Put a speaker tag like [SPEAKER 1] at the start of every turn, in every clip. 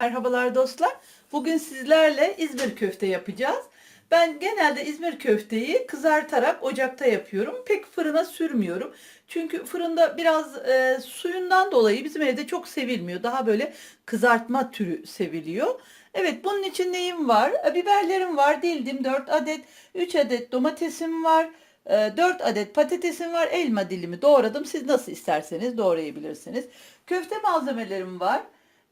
[SPEAKER 1] Merhabalar dostlar. Bugün sizlerle İzmir köfte yapacağız. Ben genelde İzmir köfteyi kızartarak ocakta yapıyorum. Pek fırına sürmüyorum. Çünkü fırında biraz e, suyundan dolayı bizim evde çok sevilmiyor. Daha böyle kızartma türü seviliyor. Evet bunun için neyim var? E, biberlerim var. Dildim 4 adet. 3 adet domatesim var. 4 adet patatesim var. Elma dilimi doğradım. Siz nasıl isterseniz doğrayabilirsiniz. Köfte malzemelerim var.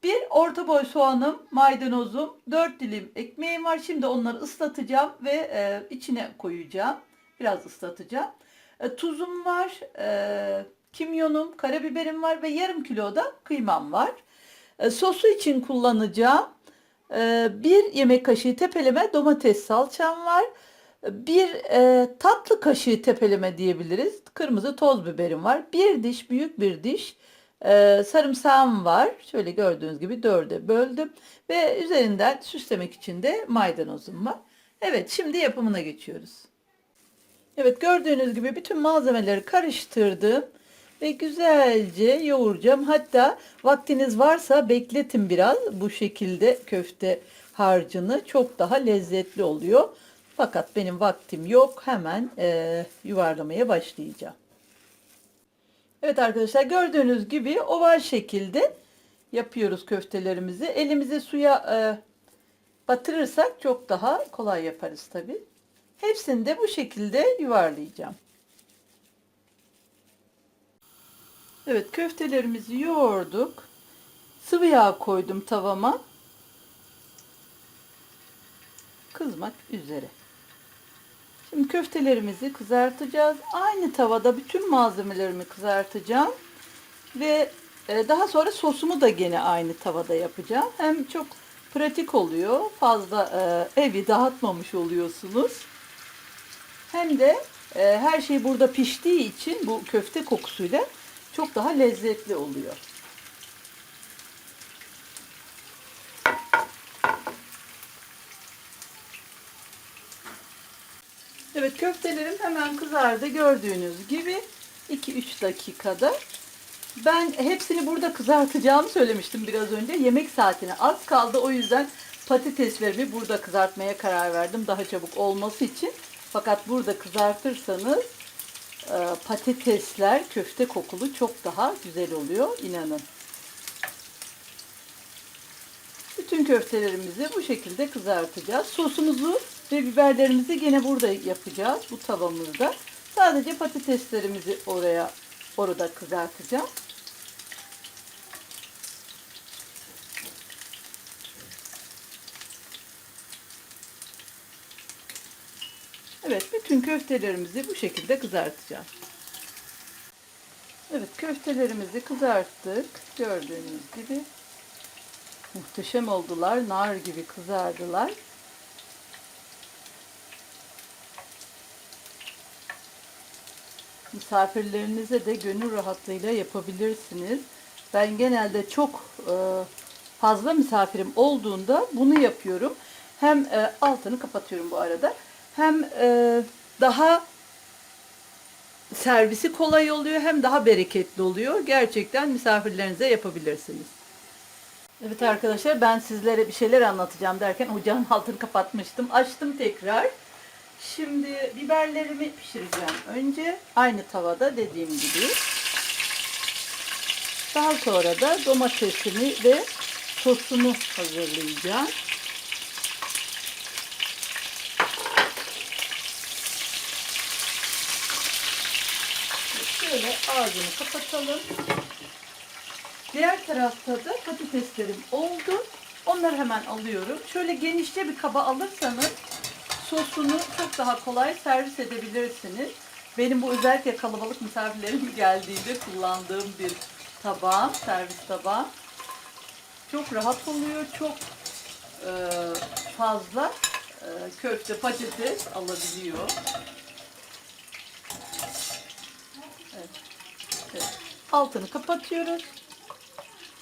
[SPEAKER 1] Bir orta boy soğanım, maydanozum, 4 dilim ekmeğim var. Şimdi onları ıslatacağım ve e, içine koyacağım. Biraz ıslatacağım. E, tuzum var, e, kimyonum, karabiberim var ve yarım kilo da kıymam var. E, sosu için kullanacağım. E, bir yemek kaşığı tepeleme domates salçam var. Bir e, tatlı kaşığı tepeleme diyebiliriz. Kırmızı toz biberim var. Bir diş, büyük bir diş ee, sarımsağım var. Şöyle gördüğünüz gibi dörde böldüm. Ve üzerinden süslemek için de maydanozum var. Evet şimdi yapımına geçiyoruz. Evet gördüğünüz gibi bütün malzemeleri karıştırdım. Ve güzelce yoğuracağım. Hatta vaktiniz varsa bekletin biraz bu şekilde köfte harcını. Çok daha lezzetli oluyor. Fakat benim vaktim yok. Hemen e, yuvarlamaya başlayacağım. Evet arkadaşlar gördüğünüz gibi oval şekilde yapıyoruz köftelerimizi. Elimizi suya e, batırırsak çok daha kolay yaparız tabi. Hepsini de bu şekilde yuvarlayacağım. Evet köftelerimizi yoğurduk. Sıvı yağ koydum tavama. Kızmak üzere. Şimdi köftelerimizi kızartacağız. Aynı tavada bütün malzemelerimi kızartacağım. Ve e, daha sonra sosumu da gene aynı tavada yapacağım. Hem çok pratik oluyor. Fazla e, evi dağıtmamış oluyorsunuz. Hem de e, her şey burada piştiği için bu köfte kokusuyla çok daha lezzetli oluyor. Evet köftelerim hemen kızardı gördüğünüz gibi 2-3 dakikada. Ben hepsini burada kızartacağımı söylemiştim biraz önce. Yemek saatine az kaldı o yüzden patateslerimi burada kızartmaya karar verdim daha çabuk olması için. Fakat burada kızartırsanız e, patatesler köfte kokulu çok daha güzel oluyor inanın. Bütün köftelerimizi bu şekilde kızartacağız. Sosumuzu ve biberlerimizi gene burada yapacağız bu tavamızda. Sadece patateslerimizi oraya orada kızartacağım. Evet bütün köftelerimizi bu şekilde kızartacağız. Evet köftelerimizi kızarttık. Gördüğünüz gibi muhteşem oldular. Nar gibi kızardılar. Misafirlerinize de gönül rahatlığıyla yapabilirsiniz. Ben genelde çok e, fazla misafirim olduğunda bunu yapıyorum. Hem e, altını kapatıyorum bu arada. Hem e, daha servisi kolay oluyor hem daha bereketli oluyor. Gerçekten misafirlerinize yapabilirsiniz. Evet arkadaşlar ben sizlere bir şeyler anlatacağım derken ocağın altını kapatmıştım. Açtım tekrar. Şimdi biberlerimi pişireceğim. Önce aynı tavada dediğim gibi. Daha sonra da domatesini ve sosunu hazırlayacağım. Şöyle ağzını kapatalım. Diğer tarafta da patateslerim oldu. Onları hemen alıyorum. Şöyle genişçe bir kaba alırsanız sosunu çok daha kolay servis edebilirsiniz. Benim bu özellikle kalabalık misafirlerim geldiğinde kullandığım bir tabağım, servis tabağım. Çok rahat oluyor, çok e, fazla e, köfte, patates alabiliyor. Evet. evet. Altını kapatıyoruz.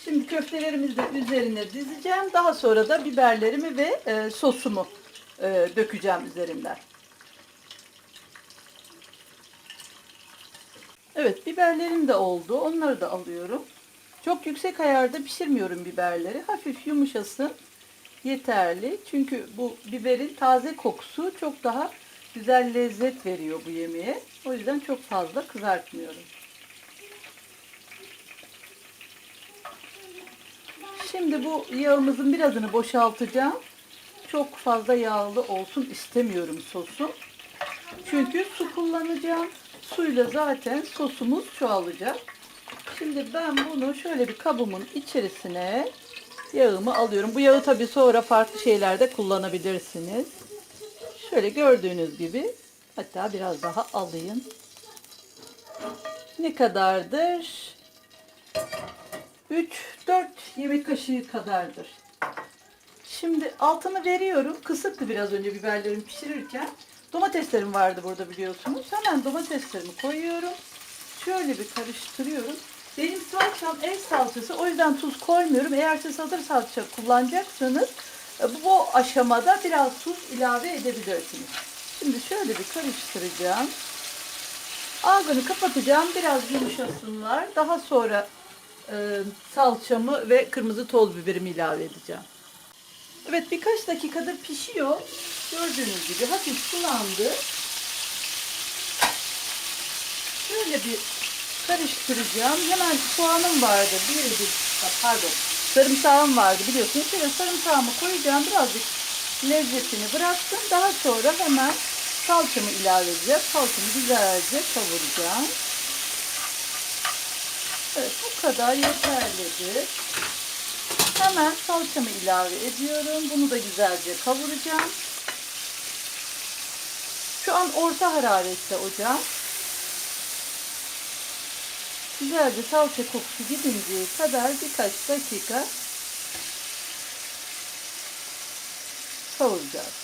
[SPEAKER 1] Şimdi köftelerimizi de üzerine dizeceğim. Daha sonra da biberlerimi ve e, sosumu e, dökeceğim üzerinden. Evet biberlerim de oldu. Onları da alıyorum. Çok yüksek ayarda pişirmiyorum biberleri. Hafif yumuşasın yeterli. Çünkü bu biberin taze kokusu çok daha güzel lezzet veriyor bu yemeğe. O yüzden çok fazla kızartmıyorum. Şimdi bu yağımızın birazını boşaltacağım. Çok fazla yağlı olsun istemiyorum sosu. Çünkü su kullanacağım. Suyla zaten sosumuz çoğalacak. Şimdi ben bunu şöyle bir kabımın içerisine yağımı alıyorum. Bu yağı tabii sonra farklı şeylerde kullanabilirsiniz. Şöyle gördüğünüz gibi hatta biraz daha alayım. Ne kadardır? 3-4 yemek kaşığı kadardır. Şimdi altını veriyorum. Kısıktı biraz önce biberlerimi pişirirken. Domateslerim vardı burada biliyorsunuz. Hemen domateslerimi koyuyorum. Şöyle bir karıştırıyorum. Benim salçam el salçası. O yüzden tuz koymuyorum. Eğer siz hazır salça kullanacaksanız e, bu aşamada biraz tuz ilave edebilirsiniz. Şimdi şöyle bir karıştıracağım. Ağzını kapatacağım. Biraz yumuşasınlar. Daha sonra e, salçamı ve kırmızı toz biberimi ilave edeceğim. Evet birkaç dakikadır pişiyor. Gördüğünüz gibi hafif sulandı. Şöyle bir karıştıracağım. Hemen soğanım vardı. Bir, bir pardon sarımsağım vardı biliyorsunuz. Şöyle sarımsağımı koyacağım. Birazcık lezzetini bıraktım. Daha sonra hemen salçamı ilave edeceğim. Salçamı güzelce kavuracağım. Evet bu kadar yeterlidir. Hemen salçamı ilave ediyorum. Bunu da güzelce kavuracağım. Şu an orta hararette ocağım. Güzelce salça kokusu gidinceye kadar birkaç dakika kavuracağız.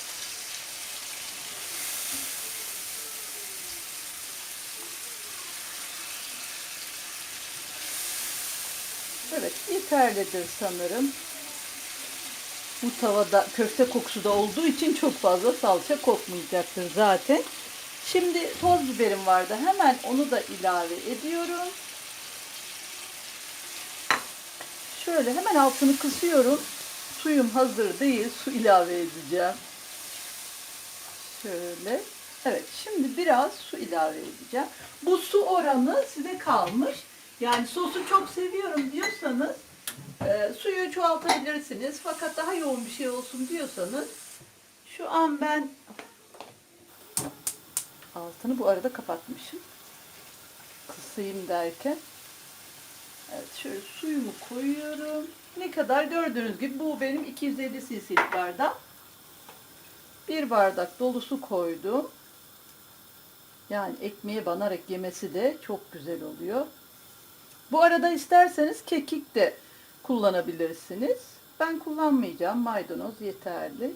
[SPEAKER 1] Evet yeterlidir sanırım. Bu tavada köfte kokusu da olduğu için çok fazla salça kokmayacaktır zaten. Şimdi toz biberim vardı. Hemen onu da ilave ediyorum. Şöyle hemen altını kısıyorum. Suyum hazır değil. Su ilave edeceğim. Şöyle. Evet şimdi biraz su ilave edeceğim. Bu su oranı size kalmış. Yani sosu çok seviyorum diyorsanız e, suyu çoğaltabilirsiniz. Fakat daha yoğun bir şey olsun diyorsanız şu an ben altını bu arada kapatmışım. Kısayım derken Evet şöyle suyumu koyuyorum. Ne kadar gördüğünüz gibi bu benim 250 cc'lik bardak. Bir bardak dolusu koydum. Yani ekmeğe banarak yemesi de çok güzel oluyor. Bu arada isterseniz kekik de kullanabilirsiniz. Ben kullanmayacağım. Maydanoz yeterli.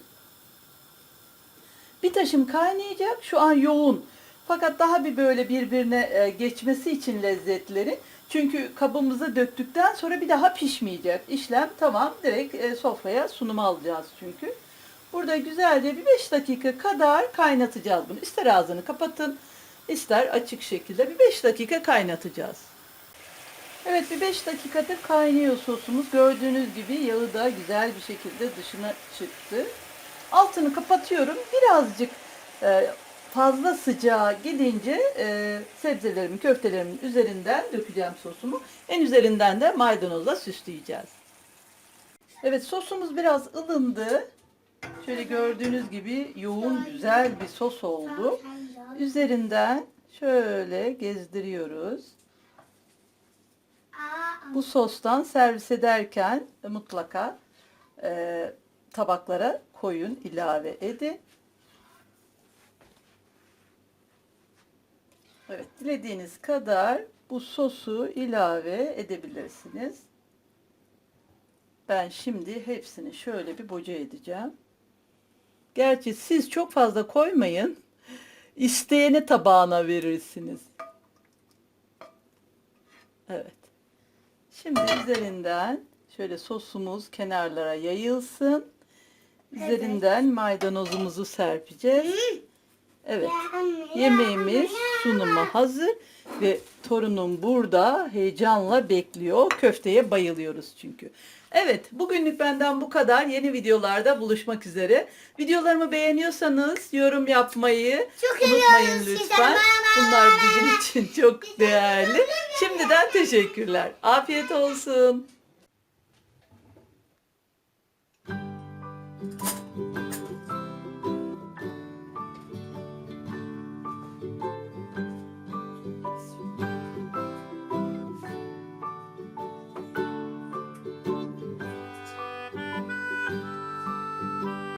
[SPEAKER 1] Bir taşım kaynayacak. Şu an yoğun. Fakat daha bir böyle birbirine e, geçmesi için lezzetleri. Çünkü kabımıza döktükten sonra bir daha pişmeyecek. İşlem tamam. Direkt e, sofraya sunuma alacağız çünkü. Burada güzelce bir 5 dakika kadar kaynatacağız bunu. İster ağzını kapatın, ister açık şekilde bir 5 dakika kaynatacağız. Evet bir 5 dakikadır kaynıyor sosumuz. Gördüğünüz gibi yağı da güzel bir şekilde dışına çıktı. Altını kapatıyorum. Birazcık e, fazla sıcağa gidince e, sebzelerimin, köftelerimin üzerinden dökeceğim sosumu. En üzerinden de maydanozla süsleyeceğiz. Evet sosumuz biraz ılındı. Şöyle gördüğünüz gibi yoğun güzel bir sos oldu. Üzerinden şöyle gezdiriyoruz. Bu sostan servis ederken mutlaka e, tabaklara koyun, ilave edin. Evet, dilediğiniz kadar bu sosu ilave edebilirsiniz. Ben şimdi hepsini şöyle bir boca edeceğim. Gerçi siz çok fazla koymayın. İsteyene tabağına verirsiniz. Evet. Şimdi üzerinden Şöyle sosumuz kenarlara yayılsın. Üzerinden maydanozumuzu serpeceğiz. Evet. Yemeğimiz sunuma hazır ve torunum burada heyecanla bekliyor. Köfteye bayılıyoruz çünkü. Evet, bugünlük benden bu kadar. Yeni videolarda buluşmak üzere. Videolarımı beğeniyorsanız yorum yapmayı
[SPEAKER 2] Çok
[SPEAKER 1] unutmayın lütfen. Bunlar bizim için çok değerli. Şimdiden teşekkürler. Afiyet olsun.